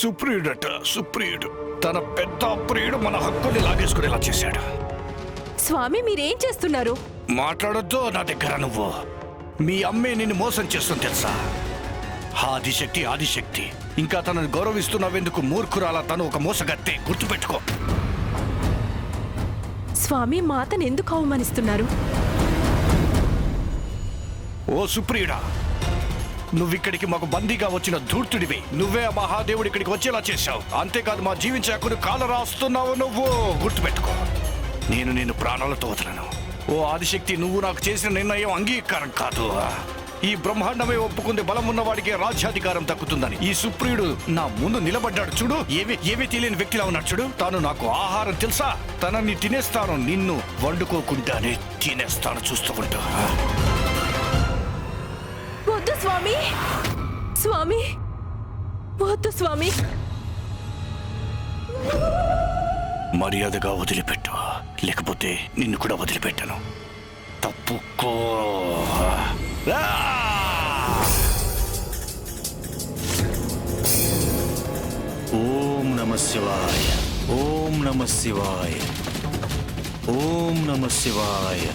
సుప్రియుడట సుప్రియుడు. తన పెద్ద ప్రియుడు మన హక్కుని లాగేసుకునేలా చేశాడు. స్వామి మీరేం చేస్తున్నారు? మాట్లాడొద్దు నా దగ్గర నువ్వు. మీ అమ్మే నిన్ను మోసం చేస్తుంది తెలుసా? ఆదిశక్తి ఆదిశక్తి. ఇంకా తనని గౌరవిస్తున్నావెందుకు మూర్ఖురాల తను ఒక మోసగత్తే? గుర్తుపెట్టుకో. స్వామి మాతను ఎందుకు అవమానిస్తున్నారు? ఓ సుప్రియుడా నువ్విక్కడికి మాకు బందీగా వచ్చిన ధూర్తుడివి. నువ్వే ఆ మహాదేవుడి ఇక్కడికి వచ్చేలా చేశావు. అంతేకాదు మా జీవించే హక్కును కాల రాస్తున్నావు నువ్వు. గుర్తుపెట్టుకో. నేను నేను ప్రాణాలతో వదలను. ఓ ఆదిశక్తి నువ్వు నాకు చేసిన నిర్ణయం అంగీకారం కాదు. ఈ బ్రహ్మాండమే ఒప్పుకుంది బలం ఉన్నవాడికి రాజ్యాధికారం దక్కుతుందని. ఈ సుప్రియుడు నా ముందు నిలబడ్డాడు చూడు. ఏమి ఏమీ తెలియని వ్యక్తిలా ఉన్నాడు చూడు. తాను నాకు ఆహారం తెలుసా? తనని తినేస్తాను నిన్ను వండుకోకుండానే తినేస్తాను చూస్తూ ఉంటా స్వామి? స్వామి? వద్దు స్వామి. మర్యాదగా వదిలిపెట్టు. లేకపోతే నిన్ను కూడా వదిలిపెట్టాను. తప్పుకో. ఓం నమ శివాయ. ఓం నమ శివాయ. ఓం నమ శివాయ.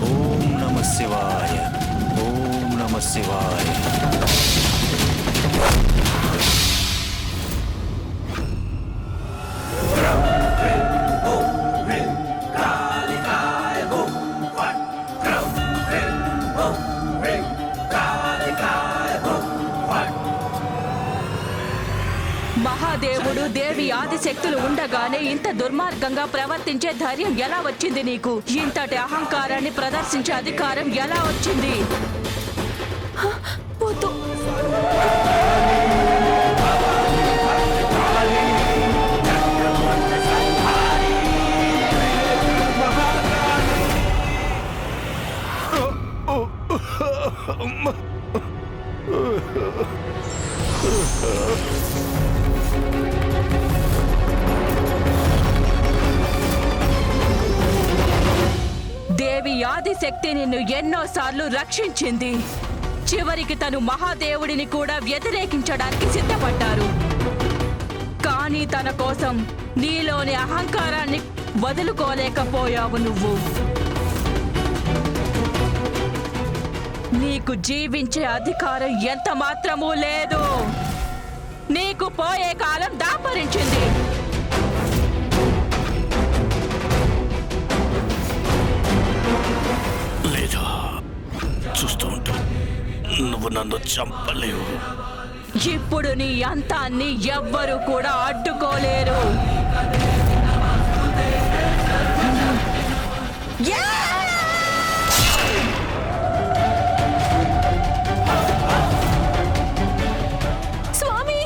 ఓం నమ శివాయ. శివాయ మహాదేవుడు దేవి ఆదిశక్తులు ఉండగానే ఇంత దుర్మార్గంగా ప్రవర్తించే ధైర్యం ఎలా వచ్చింది నీకు? ఇంతటి అహంకారాన్ని ప్రదర్శించే అధికారం ఎలా వచ్చింది? వద్దు. దేవి ఆదిశక్తి నిన్ను ఎన్నోసార్లు రక్షించింది. చివరికి తను మహాదేవుడిని కూడా వ్యతిరేకించడానికి సిద్ధపడ్డారు. కానీ తన కోసం నీలోని అహంకారాన్ని వదులుకోలేకపోయావు నువ్వు. నీకు జీవించే అధికారం ఎంత మాత్రమూ లేదు. నీకు పోయే కాలం దాపరించింది. చూస్తూ. నువ్వు నన్ను చంపలేవు. ఇప్పుడు నీ అంతాన్ని ఎవ్వరు కూడా అడ్డుకోలేరు. యా! స్వామి!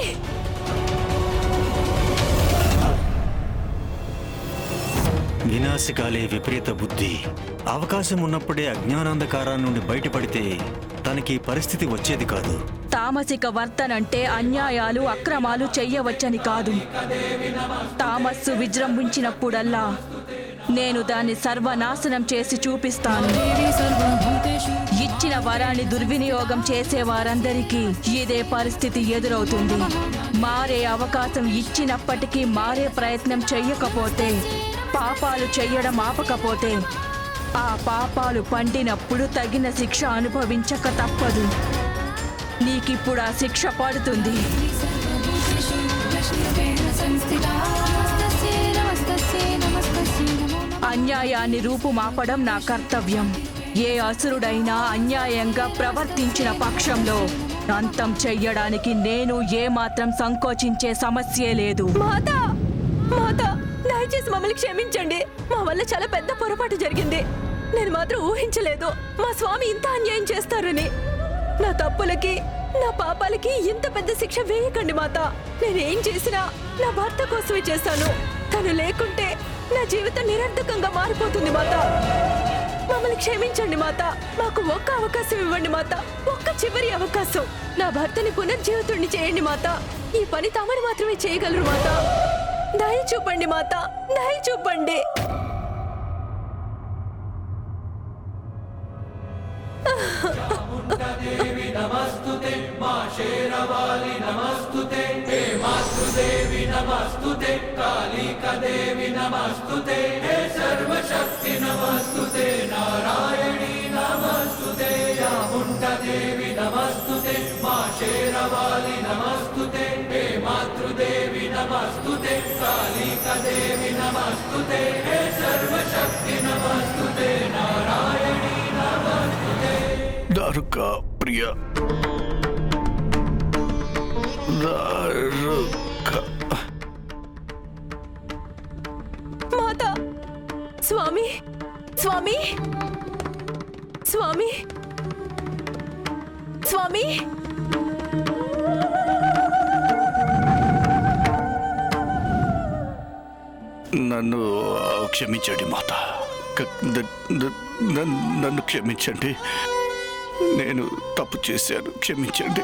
వినాశకాలే విపరీత బుద్ధి. అవకాశం ఉన్నప్పుడే అజ్ఞానాంధకారా నుండి బయటపడితే తనకి పరిస్థితి వచ్చేది కాదు. తామసిక వర్తనంటే అన్యాయాలు అక్రమాలు చెయ్యవచ్చని కాదు. తామస్సు విజృంభించినప్పుడల్లా నేను దాన్ని సర్వనాశనం చేసి చూపిస్తాను. ఇచ్చిన వరాన్ని దుర్వినియోగం చేసే వారందరికీ ఇదే పరిస్థితి ఎదురవుతుంది. మారే అవకాశం ఇచ్చినప్పటికీ మారే ప్రయత్నం చెయ్యకపోతే పాపాలు చెయ్యడం ఆపకపోతే ఆ పాపాలు పండినప్పుడు తగిన శిక్ష అనుభవించక తప్పదు. నీకిప్పుడు ఆ శిక్ష పడుతుంది. అన్యాయాన్ని రూపుమాపడం నా కర్తవ్యం. ఏ అసురుడైనా అన్యాయంగా ప్రవర్తించిన పక్షంలో అంతం చెయ్యడానికి నేను ఏమాత్రం సంకోచించే సమస్యే లేదు. మాతా! మాతా! దయచేసి మమ్మల్ని క్షమించండి. మా వల్ల చాలా పెద్ద పొరపాటు జరిగింది. నేను మాత్రం ఊహించలేదు మా స్వామి ఇంత అన్యాయం చేస్తారని. నా తప్పులకి నా పాపాలకి ఇంత పెద్ద శిక్ష వేయకండి మాత. నేనేం చేసినా నా భర్త కోసమే చేస్తాను తను లేకుంటే నా జీవితం నిరర్ధకంగా మారిపోతుంది మాత. మమ్మల్ని క్షమించండి మాత. మాకు ఒక్క అవకాశం ఇవ్వండి మాత. ఒక్క చివరి అవకాశం. నా భర్తని పునర్జీవితుడిని చేయండి మాత. ఈ పని తమరు మాత్రమే చేయగలరు మాత. దయ చూపండి మాత దయ చూపండి. దేవి నమస్తుతే మా శేరవాలి నమస్తుతే హే మాతృదేవి నమస్తుతే కాళిక నమస్తుతే హే సర్వశక్తి నమస్తుతే నారాయణి నమస్తుతే యాముంట దేవి నమస్తుతే మా శేరవాలి నమస్తే మాతృ దారుక ప్రియ దారుక మాత స్వామి స్వామి స్వామి స్వామి నన్ను క్షమించండి మాత క- న- న- నన్ను నన్ను క్షమించండి. నేను తప్పు చేశాను. క్షమించండి.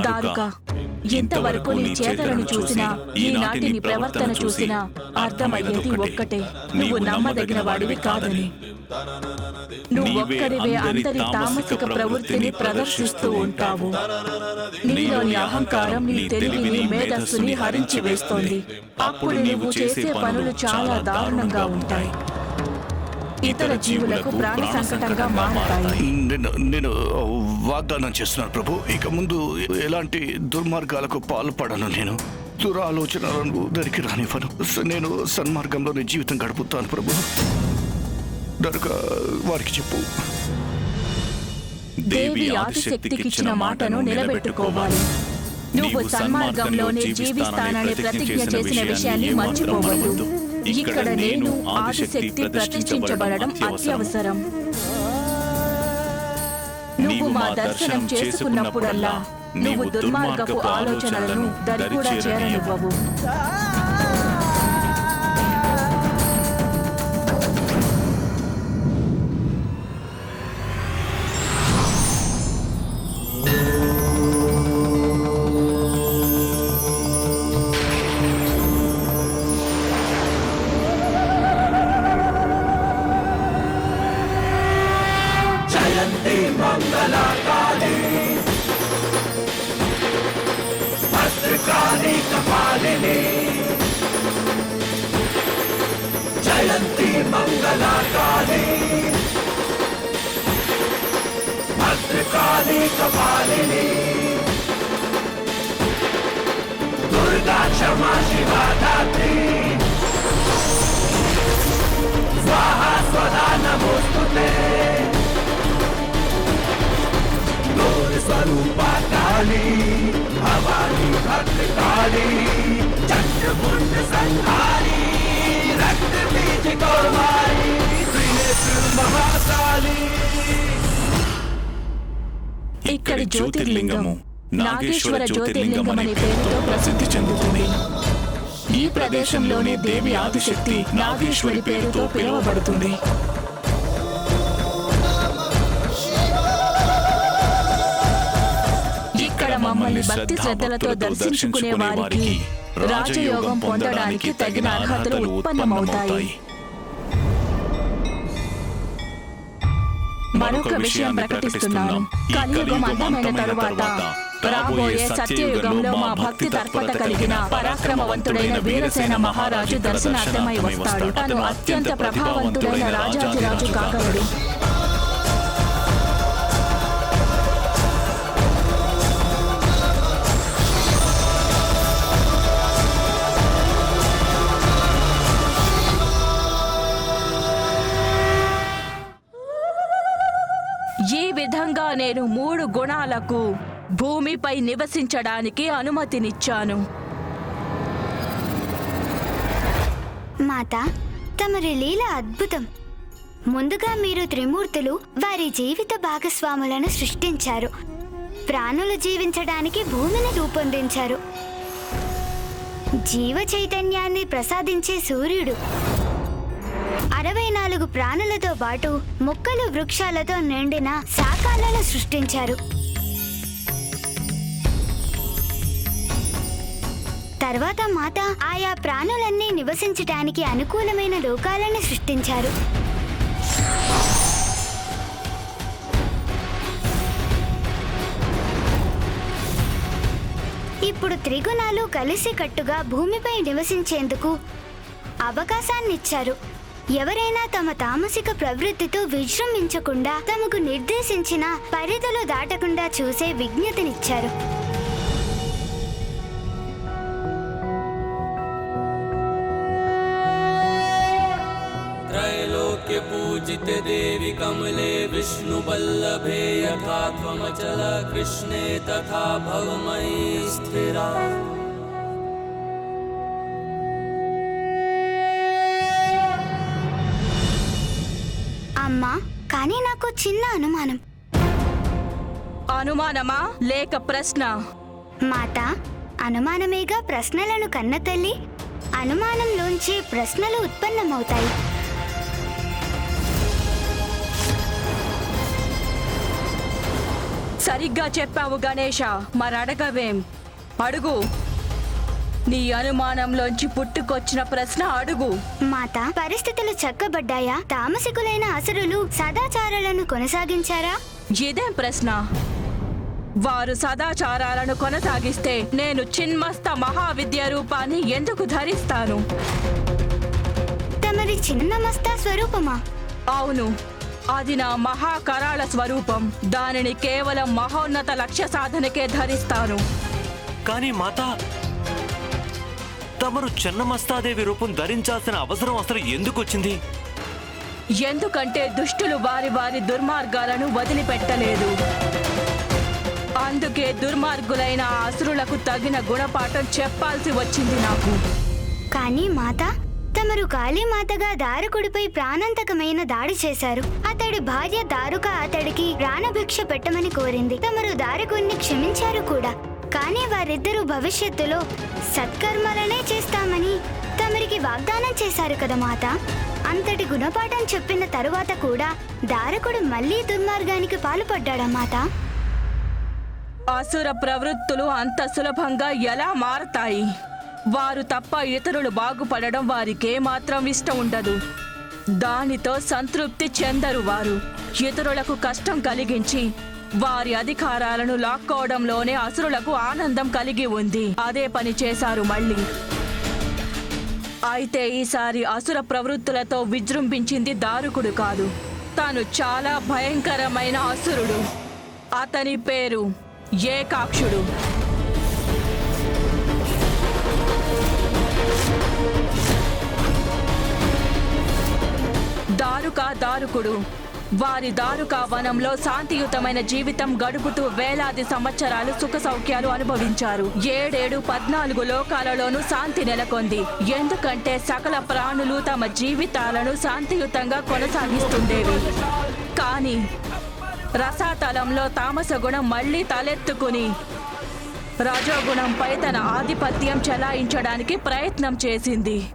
దారుక ఇంతవరకు నీ చేతలను చూసినా ఈనాటి నీ ప్రవర్తన చూసినా అర్థమయ్యేది ఒక్కటే. నువ్వు నమ్మదగిన వాడివి కాదని. నువ్వు ఒక్కడివే అందరి తామసిక ప్రవృత్తిని ప్రదర్శిస్తూ ఉంటావు. నీలోని అహంకారం నీ తెలివిని మేధస్సుని హరించి వేస్తోంది. అప్పుడు నువ్వు చేసే పనులు చాలా దారుణంగా ఉంటాయి. ఇతర జీవులకు ప్రాణ సంకటంగా మారతాయి. నేను నేను వాగ్దానం చేస్తున్నాను ప్రభు. ఇక ముందు ఎలాంటి దుర్మార్గాలకు పాల్పడను నేను. దురాలోచనలను దరికి రానివ్వను. స- నేను సన్మార్గంలోనే జీవితం గడుపుతాను ప్రభు. దొరక వారికి చెప్పు. దేవి ఆదిశక్తికిచ్చిన మాటను నిలబెట్టుకోవాలి. నువ్వు సన్మార్గంలోనే జీవిస్తానని ప్రతిజ్ఞ చేసిన విషయాన్ని మర్చిపోవద్దు. ఇక్కడ నేను ఆదిశక్తి ప్రతిష్ఠించబడడం అత్యవసరం. నువ్వు మా దర్శనం చేసుకున్నప్పుడల్లా నువ్వు దుర్మార్గపు ఆలోచనలను దరి కూడా చేరనివ్వవు. ఇక్కడ జ్యోతిర్లింగము. నాగేశ్వర జ్యోతిర్లింగం అనే పేరుతో ప్రసిద్ధి చెందుతుంది. ఈ ప్రదేశంలోనే దేవి ఆదిశక్తి నాగేశ్వరి పేరుతో పిలువబడుతుంది. ఇక్కడ మమ్మల్ని భక్తి శ్రద్ధలతో దర్శించుకునే వారికి రాజయోగం పొందడానికి తగిన అర్హతలు ఉత్పన్నమవుతాయి. మరొక విషయం ప్రకటిస్తున్నాను కలియుగం అంతమైన తరువాత రాబోయే సత్యయుగంలో మా భక్తి తర్పత కలిగిన పరాక్రమవంతుడైన వీరసేన మహారాజు దర్శనార్థమై వస్తాడు. తను అత్యంత ప్రభావవంతుడైన రాజాధిరాజు కాగలడు. ఈ విధంగా నేను మూడు గుణాలకు భూమిపై నివసించడానికి అనుమతినిచ్చాను. మాత తమరి లీల అద్భుతం. ముందుగా మీరు త్రిమూర్తులు వారి జీవిత భాగస్వాములను సృష్టించారు. ప్రాణులు జీవించడానికి భూమిని రూపొందించారు. జీవ చైతన్యాన్ని ప్రసాదించే సూర్యుడు. అరవై నాలుగు ప్రాణులతో పాటు మొక్కలు వృక్షాలతో నిండిన శాఖాలను సృష్టించారు. తర్వాత మాత ఆయా ప్రాణులన్నీ నివసించటానికి అనుకూలమైన లోకాలను సృష్టించారు. ఇప్పుడు త్రిగుణాలు కలిసి కట్టుగా భూమిపై నివసించేందుకు అవకాశాన్నిచ్చారు. ఎవరైనా తమ తామసిక ప్రవృత్తితో విజృంభించకుండా తమకు నిర్దేశించిన పరిధులు దాటకుండా చూసే విజ్ఞతనిచ్చారు त्रैलोक्य पूजिते देवि कमले विष्णुवल्लभे यथा त्वमचल कृष्णे तथा भवमयी स्थिरा చిన్న అనుమానం. అనుమానమా? లేక ప్రశ్న? మాత అనుమానమేగా ప్రశ్నలను కన్న తల్లి అనుమానంలోంచి ప్రశ్నలు ఉత్పన్నమవుతాయి. సరిగ్గా చెప్పావు గణేష మరడగవేం. అడుగు. నీ అనుమానంలోంచి పుట్టుకొచ్చిన ప్రశ్న అడుగు. మాత పరిస్థితులు చక్కబడ్డాయా? తామసికులైన అసురులు సదాచారాలను కొనసాగించారా? ఇదేం ప్రశ్న? వారు సదాచారాలను కొనసాగిస్తే నేను చిన్మస్త మహావిద్య రూపాన్ని ఎందుకు ధరిస్తాను? తమది చిన్న మస్తా స్వరూపమా? అవును. అది నా మహాకరాళ స్వరూపం. దానిని కేవలం మహోన్నత లక్ష్య సాధనకే ధరిస్తాను. కానీ మాత తమరు చెన్నమస్తాదేవి రూపం ధరించాల్సిన అవసరం అసలు ఎందుకు వచ్చింది ఎందుకంటే దుష్టులు వారి వారి దుర్మార్గాలను వదిలిపెట్టలేదు. అందుకే దుర్మార్గులైన అసురులకు తగిన గుణపాఠం చెప్పాల్సి వచ్చింది నాకు. కానీ మాత తమరు కాళీమాతగా దారుకుడిపై ప్రాణాంతకమైన దాడి చేశారు. అతడి భార్య దారుక అతడికి ప్రాణభిక్ష పెట్టమని కోరింది. తమరు దారుకుణ్ణి క్షమించారు కూడా. కానీ వారిద్దరూ భవిష్యత్తులో సత్కర్మలనే చేస్తామని తమరికి వాగ్దానం చేశారు కదా మాత. అంతటి గుణపాఠం చెప్పిన తరువాత కూడా దారకుడు మళ్ళీ దుర్మార్గానికి పాల్పడ్డాడా మాత? అసుర ప్రవృత్తులు అంత సులభంగా ఎలా మారతాయి? వారు తప్ప ఇతరులు బాగుపడడం వారికేమాత్రం ఇష్టం ఉండదు. దానితో సంతృప్తి చెందరు వారు. ఇతరులకు కష్టం కలిగించి వారి అధికారాలను లాక్కోవడంలోనే అసురులకు ఆనందం కలిగి ఉంది. అదే పని చేశారు మళ్ళీ. అయితే ఈసారి అసుర ప్రవృత్తులతో విజృంభించింది దారుకుడు కాదు. తాను చాలా భయంకరమైన అసురుడు. అతని పేరు ఏకాక్షుడు. దారుక దారుకుడు. వారి దారుకా వనంలో శాంతియుతమైన జీవితం గడుపుతూ వేలాది సంవత్సరాలు సుఖ సౌఖ్యాలు అనుభవించారు. ఏడేడు పద్నాలుగు లోకాలలోనూ శాంతి నెలకొంది. ఎందుకంటే సకల ప్రాణులు తమ జీవితాలను శాంతియుతంగా కొనసాగిస్తుండేవి. కానీ రసాతలంలో తామస గుణం మళ్ళీ తలెత్తుకుని రజోగుణంపై తన ఆధిపత్యం చెలాయించడానికి ప్రయత్నం చేసింది.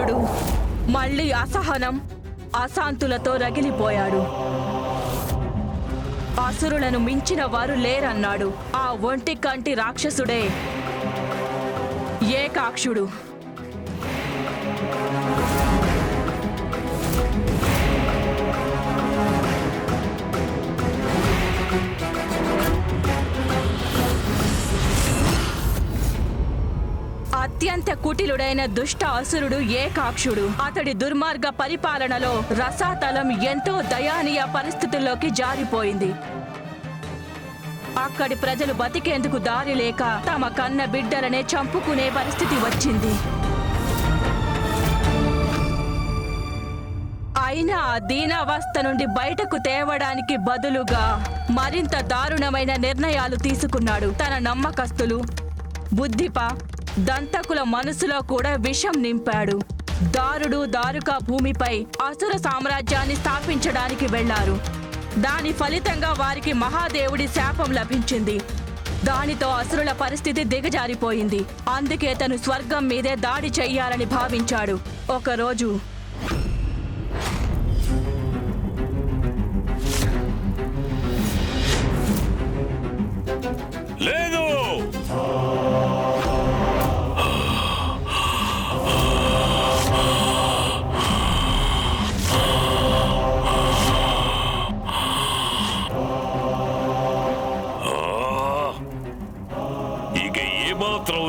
ఒకానొక మళ్ళీ అసహనం అశాంతులతో రగిలిపోయాడు. అసురులను మించిన వారు లేరన్నాడు. ఆ ఒంటి కంటి రాక్షసుడే. ఏకాక్షుడు. అత్యంత కుటిలుడైన దుష్ట అసురుడు ఏకాక్షుడు. అతడి దుర్మార్గ పరిపాలనలో రసాతలం ఎంతో దయానీయ పరిస్థితుల్లోకి జారిపోయింది. అక్కడి ప్రజలు బతికేందుకు దారి లేక తమ కన్న బిడ్డలనే చంపుకునే పరిస్థితి వచ్చింది. అయినా ఆ దీనావస్థ నుండి బయటకు తేవడానికి బదులుగా మరింత దారుణమైన నిర్ణయాలు తీసుకున్నాడు తన నమ్మకస్తులు. బుద్ధిప దంతకుల మనసులో కూడా విషం నింపాడు. దారుడు దారుక భూమిపై అసుర సామ్రాజ్యాన్ని స్థాపించడానికి వెళ్ళారు దాని ఫలితంగా వారికి మహాదేవుడి శాపం లభించింది. దానితో అసురుల పరిస్థితి దిగజారిపోయింది. అందుకే తను స్వర్గం మీదే దాడి చెయ్యాలని భావించాడు. ఒకరోజు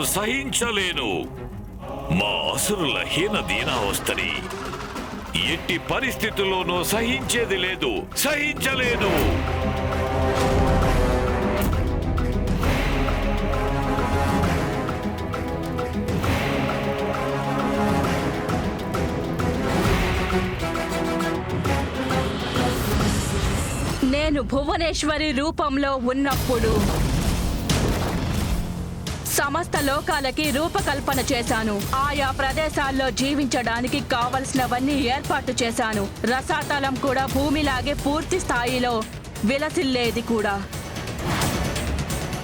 సహించలేను. మా అసురుల హీన దీనావస్థని ఎట్టి పరిస్థితుల్లోనూ సహించేది లేదు. సహించలేను. నేను భువనేశ్వరి రూపంలో ఉన్నప్పుడు సమస్త లోకాలకి రూపకల్పన చేశాను. ఆయా ప్రదేశాల్లో జీవించడానికి కావలసినవన్నీ ఏర్పాటు చేశాను. రసాతలం కూడా భూమిలాగే పూర్తి స్థాయిలో విలసిల్లేది కూడా.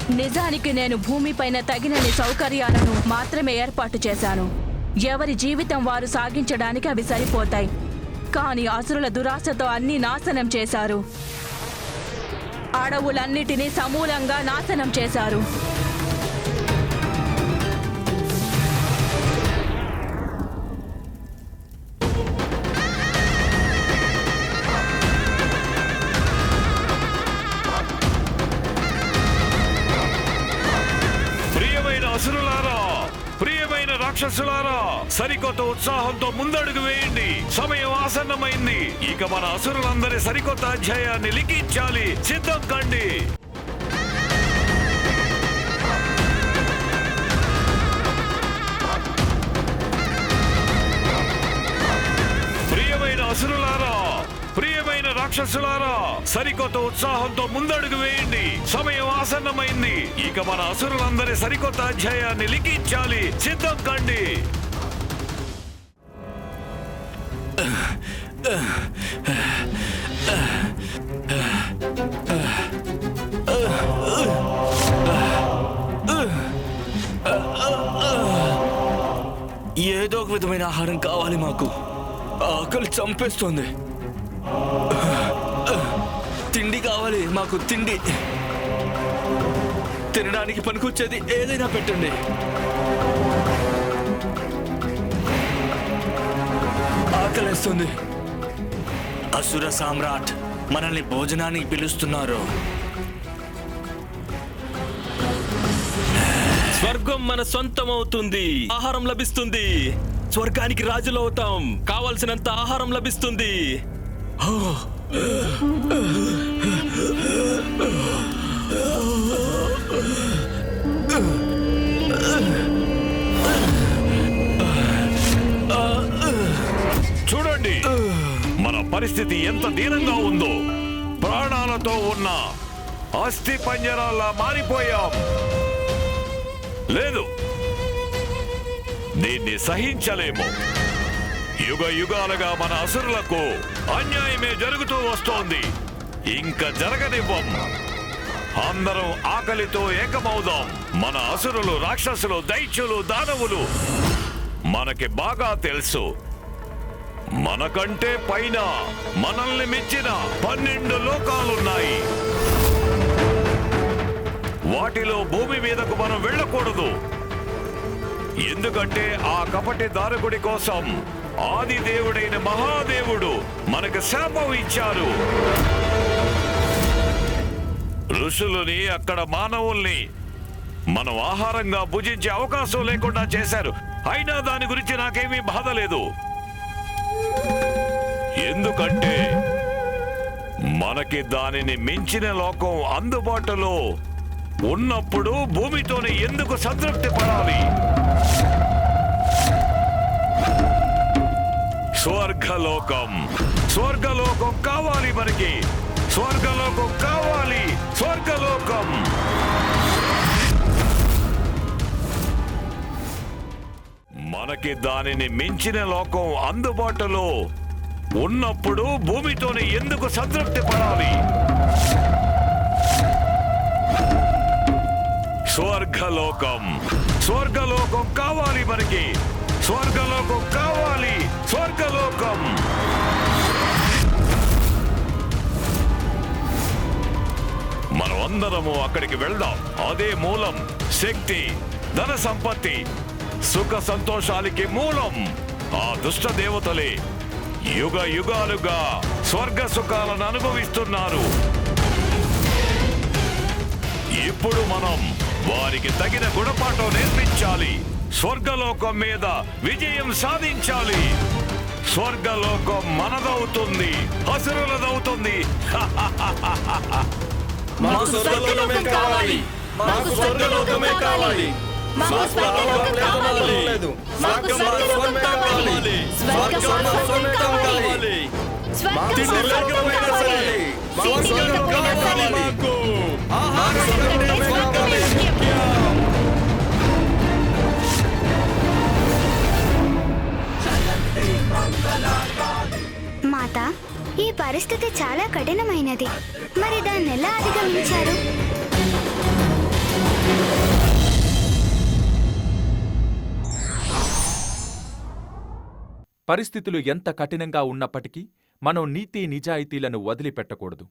నిజానికి నేను భూమిపైన తగినన్ని సౌకర్యాలను మాత్రమే ఏర్పాటు చేశాను. ఎవరి జీవితం వారు సాగించడానికి అవి సరిపోతాయి. కానీ అసురుల దురాశతో అన్ని నాశనం చేశారు. అడవులన్నిటినీ సమూలంగా నాశనం చేశారు. రాక్షసులారా సరికొత్త ఉత్సాహంతో ముందడుగు వేయండి. సమయం ఆసన్నమైంది. ఇక మన అసురులందరి సరికొత్త అధ్యాయాన్ని లిఖించాలి. సిద్ధం కండి. రాక్షసులారా సరికొత్త ఉత్సాహంతో ముందడుగు వేయండి. సమయం ఆసన్నమైంది. ఇక మన అసురులందరి సరికొత్త అధ్యాయాన్ని లిఖించాలి. సిద్ధం కండి. ఏదో ఒక విధమైన ఆహారం కావాలి మాకు. ఆకలి చంపేస్తోంది. తిండి కావాలి మాకు తిండి. తినడానికి పనికొచ్చేది ఏదైనా పెట్టండి. ఆకలేస్తుంది. అసుర సామ్రాట్ మనల్ని భోజనానికి పిలుస్తున్నారు. స్వర్గం మన సొంతం అవుతుంది ఆహారం లభిస్తుంది. స్వర్గానికి రాజులు అవుతాం కావలసినంత ఆహారం లభిస్తుంది. చూడండి. మన పరిస్థితి ఎంత దీనంగా ఉందో. ప్రాణాలతో ఉన్న అస్థి పంజరాల్లా మారిపోయాం. లేదు. దీన్ని సహించలేము. యుగ యుగాలుగా మన అసురులకు అన్యాయమే జరుగుతూ వస్తోంది. ఇంకా జరగనివ్వం. అందరం ఆకలితో ఏకమవుదాం. మన అసురులు రాక్షసులు దైత్యులు దానవులు మనకి బాగా తెలుసు. మనకంటే పైన మనల్ని మెచ్చిన పన్నెండు లోకాలున్నాయి. వాటిలో భూమి మీదకు మనం వెళ్ళకూడదు. ఎందుకంటే ఆ కపటి దారకుడి కోసం ఆది దేవుడైన మహాదేవుడు మనకు శాపం ఇచ్చారు. ఋషులని అక్కడ మానవుల్ని మనం ఆహారంగా భుజించే అవకాశం లేకుండా చేశారు. అయినా దాని గురించి నాకేమీ బాధ లేదు. ఎందుకంటే మనకి దానిని మించిన లోకం అందుబాటులో ఉన్నప్పుడు భూమితోనే ఎందుకు సంతృప్తి పడాలి? స్వర్గలోకం. స్వర్గలోకం కావాలి మనకి. స్వర్గలోకం కావాలి. స్వర్గలోకం. మనకి దానిని మించిన లోకం అందుబాటులో ఉన్నప్పుడు భూమితోనే ఎందుకు సంతృప్తి పడాలి? స్వర్గలోకం. స్వర్గలోకం కావాలి మనకి. స్వర్గలోకం కావాలి. స్వర్గలోకం. మనం అందరము అక్కడికి వెళ్దాం. అదే మూలం శక్తి ధన సంపత్తి సుఖ సంతోషాలకి మూలం. ఆ దుష్ట దేవతలే యుగ యుగాలుగా స్వర్గ సుఖాలను అనుభవిస్తున్నారు. ఇప్పుడు మనం వారికి తగిన గుణపాఠం నేర్పించాలి. స్వర్గలోకం మీద విజయం సాధించాలి. స్వర్గలోకం మనదవుతుంది మాకు స్వర్గలోకమే కావాలి. మాకు స్వర్గలోకమే కావాలి. మాకు స్వర్గలోకం కావాలి. మాకు స్వర్గలోకం కావాలి. స్వర్గలోకం కావాలి. స్వర్గం స్వర్గలోకమే కావాలి. మాకు మాకు పరిస్థితి చాలా కఠినమైనది. మరి దాన్ని ఎలా అధిగమించారు? పరిస్థితులు ఎంత కఠినంగా ఉన్నప్పటికీ మనం నీతి నిజాయితీలను వదిలిపెట్టకూడదు.